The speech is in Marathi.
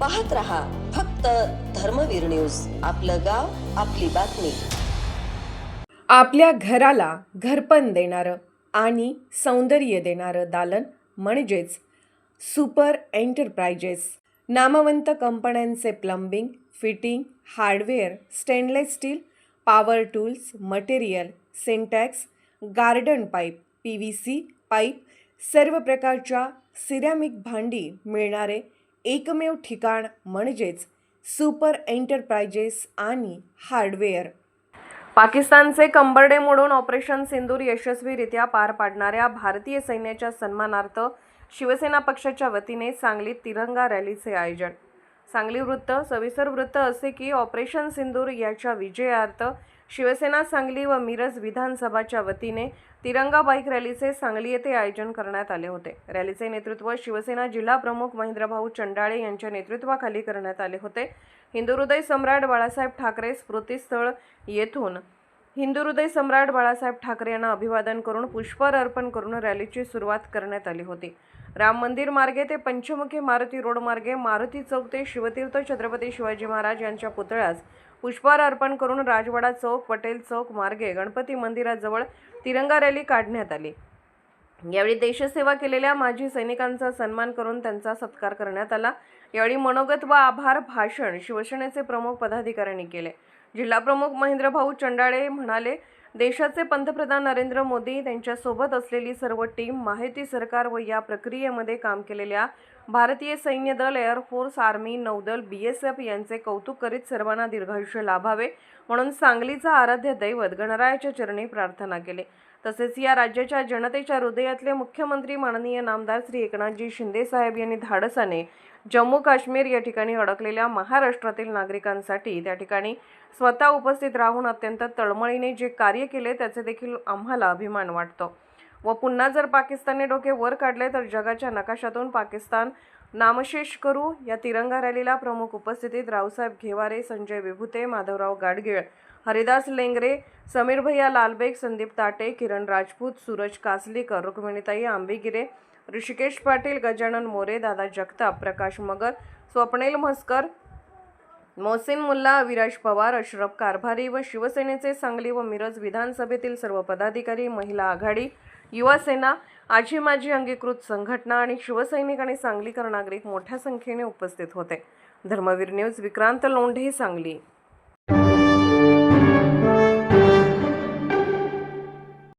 पाहत रहा फक्त धर्मवीर न्यूज. आपलं गाव आपली बातमी. आपल्या घराला घरपण देणारं आणि सौंदर्य देणारं दालन म्हणजेच सुपर एंटरप्राइजेस. नामवंत कंपन्यांचे plumbing fitting hardware stainless steel power tools material Sintex garden pipe P V C pipe सर्व प्रकारच्या सिरॅमिक भांडी मिळणारे एकमेव ठिकाण म्हणजेच सुपर एंटरप्राइजेस आणि हार्डवेअर. पाकिस्तानचे कंबरडे मोडून ऑपरेशन सिंदूर यशस्वीरित्या पार पाडणाऱ्या भारतीय सैन्याच्या सन्मानार्थ शिवसेना पक्षाच्या वतीने सांगलीत तिरंगा रॅलीचे आयोजन. सांगली वृत्त सविस्तर वृत्त असे की ऑपरेशन सिंदूर याच्या विजयार्थ शिवसेना सांगली व मिरज विधानसभाच्या वतीने तिरंगा बाईक रॅलीचे सांगली येथे आयोजन करण्यात आले होते. रॅलीचे नेतृत्व शिवसेना जिल्हा प्रमुख महेंद्रभाऊ चंडाळे यांच्या नेतृत्वाखाली करण्यात आले होते. हिंदुहृदय सम्राट बाळासाहेब ठाकरे स्मृतीस्थळ येथून हिंदू हृदय सम्राट बाळासाहेब ठाकरे यांना अभिवादन करून पुष्पहार अर्पण करून रॅलीची सुरुवात करण्यात आली होती. राम मंदिर मार्गे ते पंचमुखी मारुती रोड मार्गे मारुती चौक ते शिवतीर्थ छत्रपती शिवाजी महाराज यांच्या पुतळ्यास पुष्पहार अर्पण करून राजवाडा चौक पटेल चौक मार्गे गणपती मंदिराजवळ तिरंगा रॅली काढण्यात आली. यावेळी देशसेवा केलेल्या माजी सैनिकांचा सन्मान करून त्यांचा सत्कार करण्यात आला. यावेळी मनोगत व आभार भाषण शिवसेनेचे प्रमुख पदाधिकाऱ्यांनी केले. जिल्हाप्रमुख महेंद्रभाऊ चंडाळे म्हणाले देशाचे पंतप्रधान नरेंद्र मोदी त्यांच्यासोबत असलेली सर्व टीम माहिती सरकार व या प्रक्रियेमध्ये काम केलेल्या भारतीय सैन्य दल एअरफोर्स आर्मी नौदल बी एस एफ यांचे कौतुक करीत सर्वांना दीर्घायुष्य लाभावे म्हणून सांगलीचा आराध्य दैवत गणरायाच्या चरणी प्रार्थना केले. तसेच या राज्याच्या जनतेच्या हृदयातले मुख्यमंत्री माननीय नामदार श्री एकनाथजी शिंदे साहेब यांनी धाडसाने जम्मू काश्मीर या ठिकाणी अडकलेल्या महाराष्ट्रातील नागरिकांसाठी त्या ठिकाणी स्वतः उपस्थित राहून अत्यंत तळमळीने जे कार्य केले त्याचे देखील आम्हाला अभिमान वाटतो. व पुन्हा जर पाकिस्तानने डोके वर काढले तर जगाच्या नकाशातून पाकिस्तान नामशेष करू. या तिरंगा रॅलीला प्रमुख उपस्थितीत रावसाहेब घेवारे संजय विभुते माधवराव गाडगेळ हरिदास लेंगरे समीर भैया लालबेग संदीप ताटे किरण राजपूत सूरज कासलीकर रुक्मिणीताई आंबेगिरे ऋषिकेश पाटील गजानन मोरे दादा जगताप प्रकाश मगर स्वप्नेल म्हस्कर मोहसिन मुल्ला विराज पवार अशरफ कारभारी व शिवसेनेचे सांगली व मिरज विधानसभेतील सर्व पदाधिकारी महिला आघाडी युवा सेना आजी माजी अंगीकृत संघटना आणि शिवसैनिक आणि सांगलीकर नागरिक मोठ्या संख्येने उपस्थित होते. धर्मवीर न्यूज विक्रांत लोंढे सांगली.